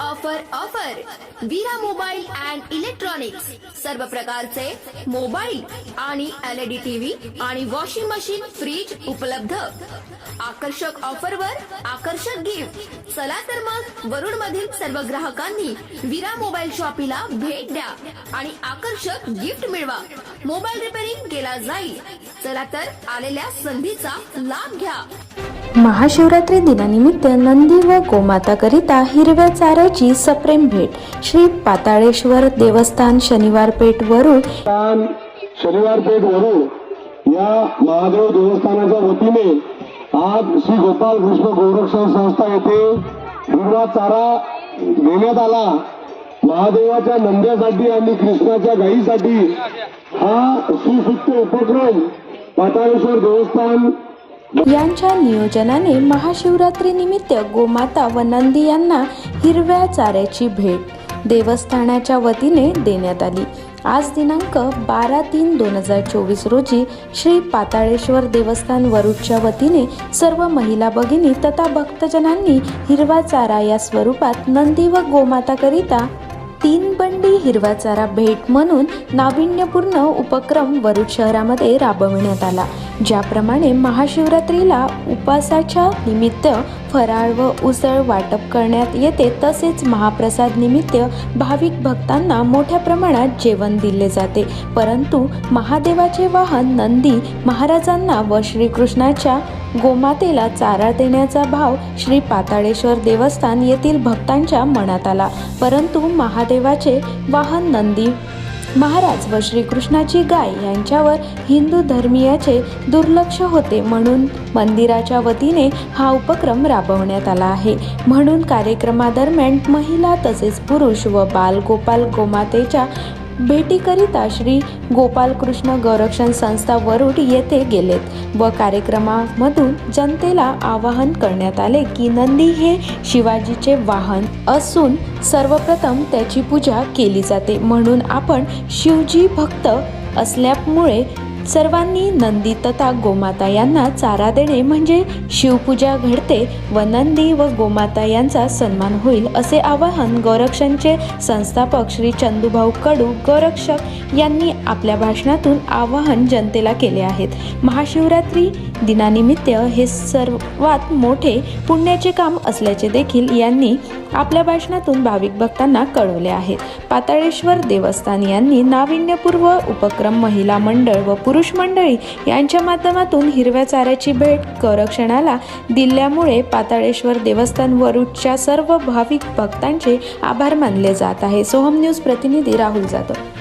Offer offer. Veera mobile and electronics. सर्व प्रकारचे mobile आणि एलईडी टीव्ही आणि वॉशिंग मशीन फ्रीज उपलब्ध. आकर्षक ऑफरवर आकर्षक गिफ्ट. चला तर मग वरुड मधील सर्व ग्राहकांनी वीरा मोबाईल शॉपीला भेट द्या आणि आकर्षक गिफ्ट मिळवा. मोबाईल रिपेअरिंग केला जाईल. चला तर आलेल्या संधीचा लाभ घ्या. महाशिवरात्री दिनानिमित्त नंदी व गोमाताकरिता हिरव्या चाऱ्याची सप्रेम भेट. श्री पाताळेश्वर देवस्थान शनिवार पेठ वरुड स्थान शनिवार पेठ वरून या महादेव देवस्थानाच्या वतीने आज श्री गोपाल कृष्ण गोरक्षण संस्था येथे हिरवा चारा देण्यात आला. महादेवाच्या नंद्यासाठी आणि कृष्णाच्या गायीसाठी हा सुसूक्त उपक्रम पाताळेश्वर देवस्थान यांच्या नियोजनाने महाशिवरात्री निमित्त गोमाता व नंदी यांना हिरव्या चाऱ्याची भेट देवस्थानाच्या वतीने देण्यात आली. आज दिनांक बारा तीन दोन हजार चोवीस रोजी श्री पाताळेश्वर देवस्थान वरुडच्या वतीने सर्व महिला भगिनी तथा भक्तजनांनी हिरवा चारा या स्वरूपात नंदी व गोमाताकरिता तीन बंडी हिरवा चारा भेट म्हणून नाविन्यपूर्ण उपक्रम वरुड शहरामध्ये राबविण्यात आला. ज्याप्रमाणे महाशिवरात्रीला उपासाच्या निमित्त फराळ व उसळ वाटप करण्यात येते. तसेच महाप्रसाद निमित्त भाविक भक्तांना मोठ्या प्रमाणात जेवण दिले जाते. परंतु महादेवाचे वाहन नंदी महाराजांना व श्रीकृष्णाच्या गोमातेला चारा देण्याचा भाव श्री पाताळेश्वर देवस्थान येथील भक्तांच्या मनात आला. परंतु महादेवाचे वाहन नंदी महाराज व श्रीकृष्णाची गाय यांच्यावर हिंदू धर्मीयाचे दुर्लक्ष होते म्हणून मंदिराच्या वतीने हा उपक्रम राबवण्यात आला आहे. म्हणून कार्यक्रमादरम्यान महिला तसेच पुरुष व बाल गोपाल गोमातेच्या भेटीकरिता श्री गोपालकृष्ण गौरक्षण संस्था वरुड येथे गेलेत व कार्यक्रमामधून जनतेला आवाहन करण्यात आले की नंदी हे शिवाजीचे वाहन असून सर्वप्रथम त्याची पूजा केली जाते म्हणून आपण शिवजी भक्त असल्यामुळे सर्वांनी नंदी तथा गोमाता यांना चारा देणे म्हणजे शिवपूजा घडते व नंदी व गोमाता यांचा सन्मान होईल असे आवाहन गोरक्षणचे संस्थापक श्री चंदूभाऊ कडू गोरक्षक यांनी आपल्या भाषणातून आवाहन जनतेला केले आहेत. महाशिवरात्री दिनानिमित्त हे सर्वात मोठे पुण्याचे काम असल्याचे देखील यांनी आपल्या भाषणातून भाविक भक्तांना कळवले आहे. पाताळेश्वर देवस्थान यांनी नाविन्यपूर्व उपक्रम महिला मंडळ व पुरुष मंडळी यांच्या माध्यमातून हिरव्या चाऱ्याची भेट करक्षणाला दिल्यामुळे पाताळेश्वर देवस्थान वरुडच्या सर्व भाविक भक्तांचे आभार मानले जात आहे. सोहम न्यूज प्रतिनिधी राहुल जाधव.